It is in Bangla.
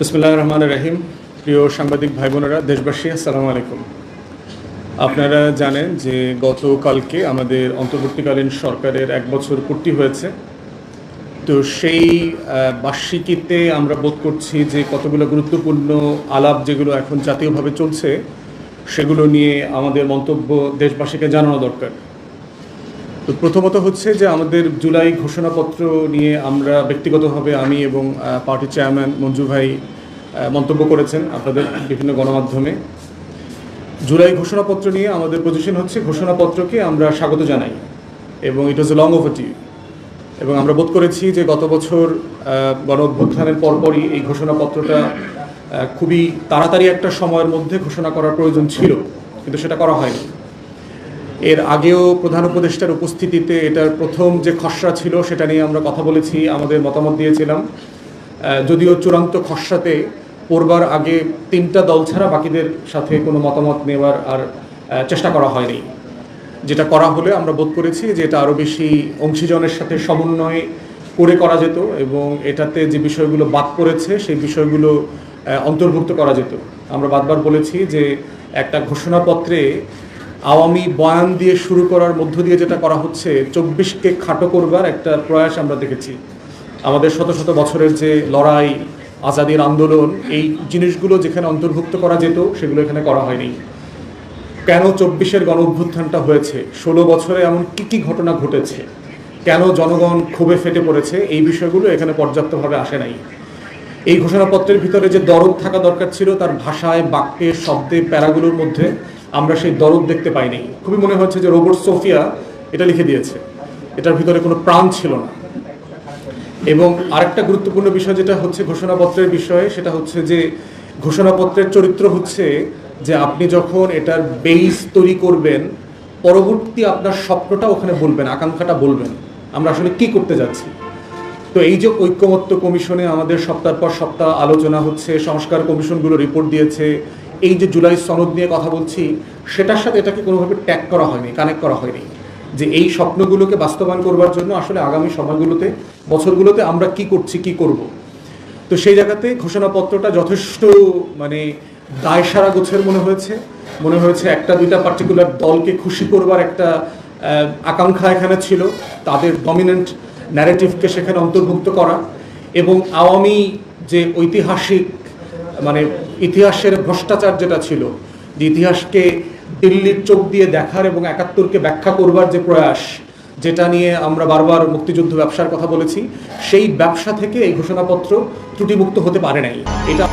বিসমুল্লাহ রহমান রাহিম। প্রিয় সাংবাদিক ভাই বোনেরা দেশবাসী, আসসালামু আলাইকুম। আপনারা জানেন যে গতকালকে আমাদের অন্তর্বর্তীকালীন সরকারের এক বছর পূর্তি হয়েছে। তো সেই বার্ষিকীতে আমরা বোধ করছি যে কতগুলো গুরুত্বপূর্ণ আলাপ যেগুলো এখন জাতীয়ভাবে চলছে, সেগুলো নিয়ে আমাদের মন্তব্য দেশবাসীকে জানানো দরকার। তো প্রথমত হচ্ছে যে আমাদের জুলাই ঘোষণাপত্র নিয়ে আমরা ব্যক্তিগতভাবে আমি এবং পার্টির চেয়ারম্যান মঞ্জু ভাই মন্তব্য করেছেন আপনাদের বিভিন্ন গণমাধ্যমে। জুলাই ঘোষণাপত্র নিয়ে আমাদের পজিশন হচ্ছে ঘোষণাপত্রকে আমরা স্বাগত জানাই এবং ইট ওয়াজ এ লং ওভারটিউ এবং আমরা বোধ করেছি যে গত বছর গণ অভ্যুত্থানের পরপরই এই ঘোষণাপত্রটা খুবই তাড়াতাড়ি একটা সময়ের মধ্যে ঘোষণা করার প্রয়োজন ছিল, কিন্তু সেটা করা হয়নি। এর আগেও প্রধান উপদেষ্টার উপস্থিতিতে এটার প্রথম যে খসড়া ছিল, সেটা নিয়ে আমরা কথা বলেছি, আমাদের মতামত দিয়েছিলাম। যদিও চূড়ান্ত খসড়াতে পড়বার আগে তিনটা দল ছাড়া বাকিদের সাথে কোনো মতামত নেওয়ার আর চেষ্টা করা হয়নি। যেটা করা হলে আমরা বোধ করেছি যে এটা আরও বেশি অংশীজনের সাথে সমন্বয় করে করা যেত এবং এটাতে যে বিষয়গুলো বাদ পড়েছে, সেই বিষয়গুলো অন্তর্ভুক্ত করা যেত। আমরা বারবার বলেছি যে একটা ঘোষণাপত্রে আওয়ামী বয়ান দিয়ে শুরু করার মধ্য দিয়ে যেটা করা হচ্ছে, চব্বিশকে খাটো করবার একটা প্রয়াস আমরা দেখেছি। আমাদের শত শত বছরের যে লড়াই, আজাদির আন্দোলন, এই জিনিসগুলো যেখানে অন্তর্ভুক্ত করা যেত, সেগুলো এখানে করা হয়নি। কেন চব্বিশের গণ অভ্যুত্থানটা হয়েছে? ষোলো বছরে এমন কি কি ঘটনা ঘটেছে? কেন জনগণ ক্ষোভে ফেটে পড়েছে? এই বিষয়গুলো এখানে পর্যাপ্তভাবে আসে নাই। এই ঘোষণাপত্রের ভিতরে যে দরদ থাকা দরকার ছিল, তার ভাষায়, বাক্যে, শব্দে, প্যারাগুলোর মধ্যে আমরা সেই দরদ দেখতে পাইনি। খুবই মনে হচ্ছে যে রোবট সোফিয়া এটা লিখে দিয়েছে। এটার ভিতরে কোনো প্রাণ ছিল না। এবং আরেকটা গুরুত্বপূর্ণ বিষয় যেটা হচ্ছে ঘোষণাপত্রের বিষয়ে, সেটা হচ্ছে যে ঘোষণাপত্রের চরিত্র হচ্ছে যে আপনি যখন এটার বেইস তৈরি করবেন, পরবর্তী আপনার স্বপ্নটা ওখানে বলবেন, আকাঙ্ক্ষাটা বলবেন, আমরা আসলে কি করতে যাচ্ছি? তো এই যে ঐক্যমত্য কমিশনে আমাদের সপ্তাহ পর সপ্তাহ আলোচনা হচ্ছে, সংস্কার কমিশনগুলো রিপোর্ট দিয়েছে এই যে জুলাই সনদ নিয়ে কথা বলছি, সেটার সাথে এটাকে কোনোভাবে ট্যাগ করা হয়নি কানেক্ট করা হয়নি। যে এই স্বপ্নগুলোকে বাস্তবায়ন করবার জন্য আসলে আগামী সময়গুলোতে, বছরগুলোতে আমরা কি করছি, কি করব? তো সেই জায়গাতে ঘোষণাপত্রটা যথেষ্ট মানে দায়সারা গোছের মনে হয়েছে। মনে হয়েছে একটা দুইটা পার্টিকুলার দলকে খুশি করবার একটা আকাঙ্ক্ষা এখানে ছিল, তাদের ডমিনেন্ট ন্যারেটিভকে সেখানে অন্তর্ভুক্ত করা। এবং আওয়ামী যে ঐতিহাসিক মানে ইতিহাসের ভ্রষ্টাচার যেটা ছিল, যে ইতিহাসকে দিল্লির চোখ দিয়ে দেখার এবং একাত্তরকে ব্যাখ্যা করবার যে প্রয়াস, যেটা নিয়ে আমরা বারবার মুক্তিযুদ্ধ ব্যবসার কথা বলেছি, সেই ব্যবসা থেকে এই ঘোষণাপত্র ত্রুটিমুক্ত হতে পারে নাই। এটা